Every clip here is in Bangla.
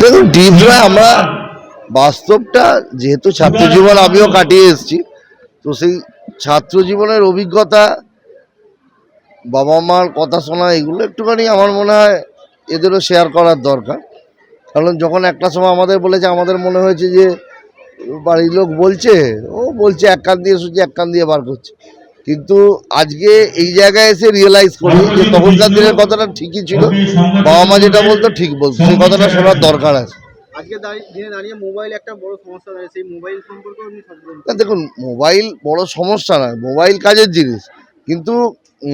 দেখুন ডিপরা আমরা বাস্তবটা যেহেতু ছাত্র জীবন আমিও কাটিয়ে এসেছি তো সেই ছাত্র জীবনের অভিজ্ঞতা বাবা মার কথা শোনা এগুলো একটুখানি আমার মনে হয় এদেরও শেয়ার করার দরকার। কারণ যখন একটা সময় আমাদের বলেছে আমাদের মনে হয়েছে যে বাড়ির লোক বলছে ও বলছে এক কান দিয়ে শুনছে এক কান দিয়ে বার করছে। কিন্তু আজকে এই জায়গায় এসে রিয়েলাইজ করি যে তখনকার দিনের কথাটা ঠিকই ছিল। বাবা মা যেটা বলতো ঠিক বলতো সেই কথাটা শোনার দরকার আছে। দেখুন মোবাইল বড় সমস্যা নয় মোবাইল কাজের জিনিস। কিন্তু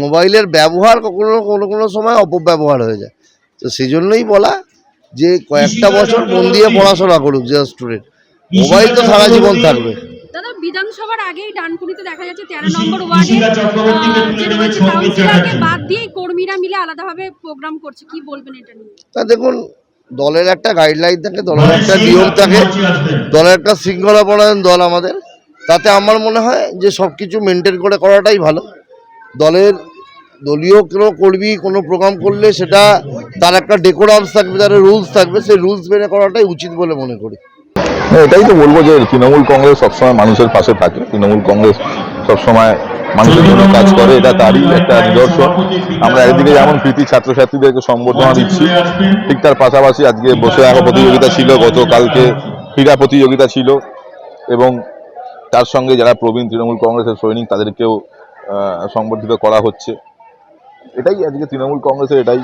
মোবাইলের ব্যবহার কখনো কোনো কোনো সময় অপব্যবহার হয়ে যায়। তো সেই জন্যই বলা যে কয়েকটা বছর মন দিয়ে পড়াশোনা করুক যে স্টুডেন্ট মোবাইল তো সারা জীবন থাকবে। বিধানসভার আগেই ডানকুনিতে দেখা যাচ্ছে তেরো নম্বর ওয়ার্ডে যে রয়েছে কাউন্সিলরকে বাদ দিয়ে কর্মীরা মিলে আলাদাভাবে প্রোগ্রাম করছে। কি বলবেন এটা নিয়ে? তা দেখুন দলের একটা গাইডলাইন থাকে দলের একটা নিয়ম থাকে দলের একটা শৃঙ্খলা পরায়ণ দল আমাদের। তাতে আমার মনে হয় যে সব কিছু মেনটেন করে করাটাই ভালো। দলের দলীয় কোনো কর্মী কোনো প্রোগ্রাম করলে সেটা তার একটা ডেকোরামস থাকবে তার রুলস থাকবে সেই রুলস মেনে করাটাই উচিত বলে মনে করি। এটাই তো বলব যে তৃণমূল কংগ্রেস সবসময় মানুষের পাশে থাকে। তৃণমূল কংগ্রেস সবসময় মানুষের জন্য কাজ করে, এটা তারই একটা নিদর্শন। আমরা একদিকে যেমন কৃতি ছাত্রছাত্রীদেরকে সম্বর্ধনা দিচ্ছি, ঠিক তার পাশাপাশি আজকে বসে রাখা প্রতিযোগিতা ছিল, গতকালকে ক্রীড়া প্রতিযোগিতা ছিল, এবং তার সঙ্গে যারা প্রবীণ তৃণমূল কংগ্রেসের সৈনিক তাদেরকেও সংবর্ধিত করা হচ্ছে। এটাই আজকে তৃণমূল কংগ্রেসের এটাই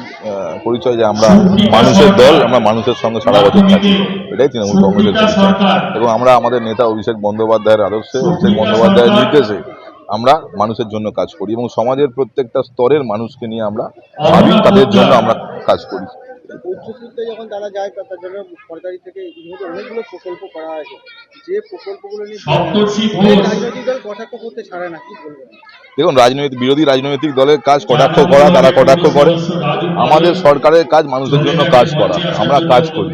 পরিচয় যে আমরা মানুষের দল আমরা মানুষের সঙ্গে সারা বছর থাকি। এটাই তৃণমূল কংগ্রেসের পরিচয়। এবং আমরা আমাদের নেতা অভিষেক বন্দ্যোপাধ্যায়ের আদর্শে অভিষেক বন্দ্যোপাধ্যায়ের নির্দেশে আমরা মানুষের জন্য কাজ করি এবং সমাজের প্রত্যেকটা স্তরের মানুষকে নিয়ে আমরা ভাবি তাদের জন্য আমরা কাজ করি। যখন তারা যায় তার জন্য সরকারি থেকে ইতিমধ্যে অনেকগুলো প্রকল্প করা আছে। যে প্রকল্পগুলো নিয়ে রাজনৈতিক দল কটাক্ষ করতে ছাড়ে না কি বলবেন দেখুন রাজনৈতিক বিরোধী রাজনৈতিক দলের কাজ কটাক্ষ করা তারা কটাক্ষ করে। আমাদের সরকারের কাজ মানুষের জন্য কাজ করা আমরা কাজ করি।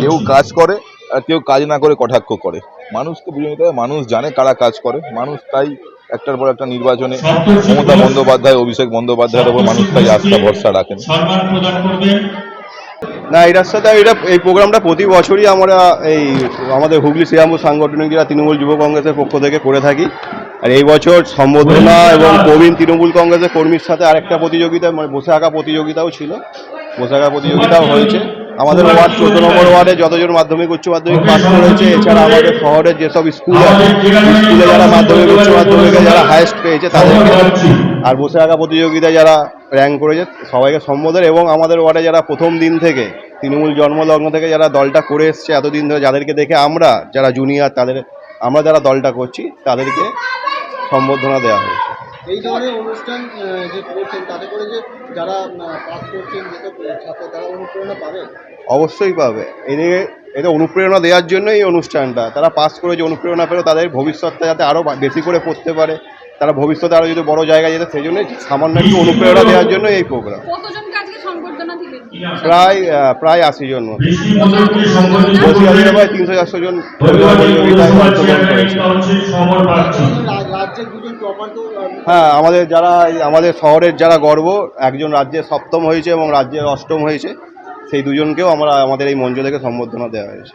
কেউ কাজ করে আর কেউ কাজ না করে কটাক্ষ করে। মানুষকে বুঝে নিতে হবে মানুষ জানে কারা কাজ করে মানুষ তাই একটার পর একটা নির্বাচনে মমতা বন্দ্যোপাধ্যায় অভিষেক বন্দ্যোপাধ্যায়ের উপর মানুষ তাই আস্থা ভরসা রাখেন। সম্মান প্রদান করবেন না এটার সাথে এটা এই প্রোগ্রামটা প্রতি বছরই আমরা এই আমাদের হুগলি শ্রীরামপুর সাংগঠনিক জেলা তৃণমূল যুব কংগ্রেসের পক্ষ থেকে করে থাকি। আর এই বছর সম্বোধনা এবং প্রবীণ তৃণমূল কংগ্রেসের কর্মীর সাথে আরেকটা প্রতিযোগিতা মানে বসে আঁকা প্রতিযোগিতাও ছিল। বসে আঁকা প্রতিযোগিতাও হয়েছে। আমাদের ওয়ার্ড চোদ্দ নম্বর ওয়ার্ডে যতজন মাধ্যমিক উচ্চ মাধ্যমিক পাস করেছে এছাড়া আমাদের শহরের যেসব স্কুল আছে স্কুলে যারা মাধ্যমিক উচ্চ মাধ্যমিকে যারা হায়েস্ট পেয়েছে তাদেরকে আর বসে আঁকা প্রতিযোগিতায় যারা র্যাঙ্ক করেছে সবাইকে সম্বোধন এবং আমাদের ওয়ার্ডে যারা প্রথম দিন থেকে তৃণমূল জন্মলগ্ন থেকে যারা দলটা করে এসছে এতদিন ধরে যাদেরকে দেখে আমরা যারা জুনিয়র তাদের আমরা যারা দলটা করছি তাদেরকে সম্বর্ধনা দেওয়া হয়েছে। এই ধরনের অনুষ্ঠান যে করছেন তাতে করে যে যারা পাস করছেন যেসব ছাত্র তারা অনুপ্রেরণা পাবে? অবশ্যই পাবে। এদিকে এটা অনুপ্রেরণা দেওয়ার জন্য এই অনুষ্ঠানটা। তারা পাস করে যে অনুপ্রেরণা পেল তাদের ভবিষ্যৎটা যাতে আরও বেশি করে পড়তে পারে। তারা ভবিষ্যতে আরও যদি বড় জায়গায় যেতে সেই জন্যই সামান্য একটু অনুপ্রেরণা দেওয়ার জন্য এই প্রোগ্রাম প্রায় প্রায় আশি জন প্রায় তিনশো চারশো জন হ্যাঁ আমাদের যারা এই আমাদের শহরের যারা গর্ব একজন রাজ্যে সপ্তম হয়েছে এবং রাজ্যের অষ্টম হয়েছে সেই দুজনকেও আমরা আমাদের এই মঞ্চ থেকে সম্বর্ধনা দেওয়া হয়েছে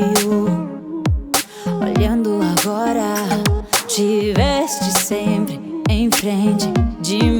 Óbvio. Olhando agora, tiveste sempre em frente de mim.